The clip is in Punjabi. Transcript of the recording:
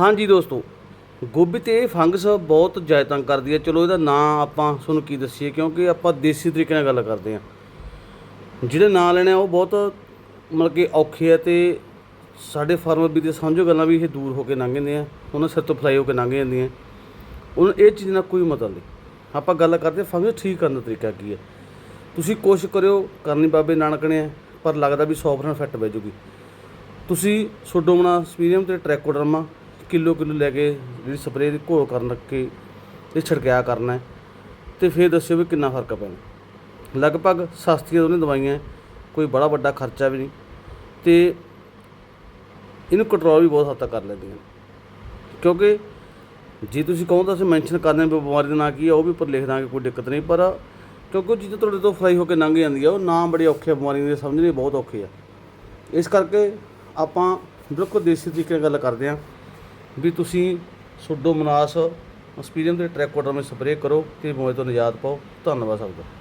ਹਾਂਜੀ ਦੋਸਤੋ ਗੋਭੀ ਤੇ ਇਹ ਫੰਗਸ ਬਹੁਤ ਜ਼ਿਆਦਾ ਤੰਗ ਕਰਦੀ ਹੈ। ਚਲੋ ਇਹਦਾ ਨਾਂ ਆਪਾਂ ਤੁਹਾਨੂੰ ਕੀ ਦੱਸੀਏ, ਕਿਉਂਕਿ ਆਪਾਂ ਦੇਸੀ ਤਰੀਕੇ ਨਾਲ ਗੱਲ ਕਰਦੇ ਹਾਂ। ਜਿਹੜੇ ਨਾਂ ਲੈਣੇ ਆ, ਉਹ ਬਹੁਤ ਮਤਲਬ ਕਿ ਔਖੇ ਆ ਤੇ ਸਾਡੇ ਫਾਰਮਰ ਵੀ ਦੇ ਸਮਝੋ ਗੱਲਾਂ ਵੀ ਇਹ ਦੂਰ ਹੋ ਕੇ ਲੰਘ ਜਾਂਦੇ ਆ। ਉਹਨਾਂ ਸਿਰ ਤੋਂ ਫਲਾਈ ਹੋ ਕੇ ਲੰਘ ਜਾਂਦੀਆਂ ਉਹਨਾਂ ਇਹ ਚੀਜ਼ ਨਾਲ ਕੋਈ ਮਤਲਬ ਨਹੀਂ। ਆਪਾਂ ਗੱਲ ਕਰਦੇ ਫੰਗਸ ਠੀਕ ਕਰਨ ਦਾ ਤਰੀਕਾ ਕੀ ਹੈ? ਤੁਸੀਂ ਕੋਸ਼ਿਸ਼ ਕਰਿਓ, ਕਰਨੀ ਬਾਬੇ ਨਾਨਕ ਨੇ, ਪਰ ਲੱਗਦਾ ਵੀ 100% ਫਿੱਟ ਬਹਿ ਜੂਗੀ। ਤੁਸੀਂ ਸੋਡੋਮੋਨਾ ਸਪੀਰੀਅਮ ਤੇ ਟ੍ਰੈਕੋਡਰਮਾ ਕਿਲੋ ਕਿਲੋ ਲੈ ਕੇ ਜਿਹੜੀ ਸਪਰੇਅ ਦੀ ਘੋਲ ਕਰਨ ਕੇ ਇਹ ਛਿੜਕਿਆ ਕਰਨਾ ਹੈ। ਤੇ ਫਿਰ ਦੱਸਿਓ ਵੀ ਕਿੰਨਾ ਫ਼ਰਕ ਪੈਣਾ। ਲਗਭਗ ਸਸਤੀਆਂ ਦੋਨੇ ਦਵਾਈਆਂ, ਕੋਈ ਬੜਾ ਵੱਡਾ ਖਰਚਾ ਵੀ ਨਹੀਂ। ਤੇ ਇਹਨੂੰ ਕੰਟਰੋਲ ਵੀ ਬਹੁਤ ਹੱਦ ਤੱਕ ਕਰ ਲੈਂਦੀਆਂ ਕਿਉਂਕਿ ਜੇ ਤੁਸੀਂ ਕਹੋ ਤਾਂ ਅਸੀਂ ਮੈਂਸ਼ਨ ਕਰਦੇ ਹਾਂ ਵੀ ਬਿਮਾਰੀ ਦਾ ਨਾਂ ਕੀ ਆ, ਉਹ ਵੀ ਉੱਪਰ ਲਿਖ ਦਾਂਗੇ, ਕੋਈ ਦਿੱਕਤ ਨਹੀਂ। ਪਰ ਕਿਉਂਕਿ ਜਿੱਦ ਤੁਹਾਡੇ ਤੋਂ ਫਰਾਈ ਹੋ ਕੇ ਲੰਘ ਜਾਂਦੀ ਆ, ਉਹ ਨਾਂ ਬੜੇ ਔਖੇ ਆ ਬਿਮਾਰੀ ਦੇ ਸਮਝਣੀ ਬਹੁਤ ਔਖੇ ਆ। ਇਸ ਕਰਕੇ ਆਪਾਂ ਬਿਲਕੁਲ ਦੇਸੀ ਤਰੀਕੇ ਨਾਲ ਗੱਲ ਕਰਦੇ ਹਾਂ। ਵੀ ਤੁਸੀਂ ਸੁਡੋਮੋਨਾਸ ਐਕਸਪੀਰੀਅੰਸ ਦੇ ਟ੍ਰੈਕੋਡਰਮੇ ਸਪਰੇਅ ਕਰੋ ਤੇ ਬਿਮਾਰੀ ਤੋਂ ਨਿਜਾਤ ਪਾਓ। ਧੰਨਵਾਦ ਸਭ ਦਾ।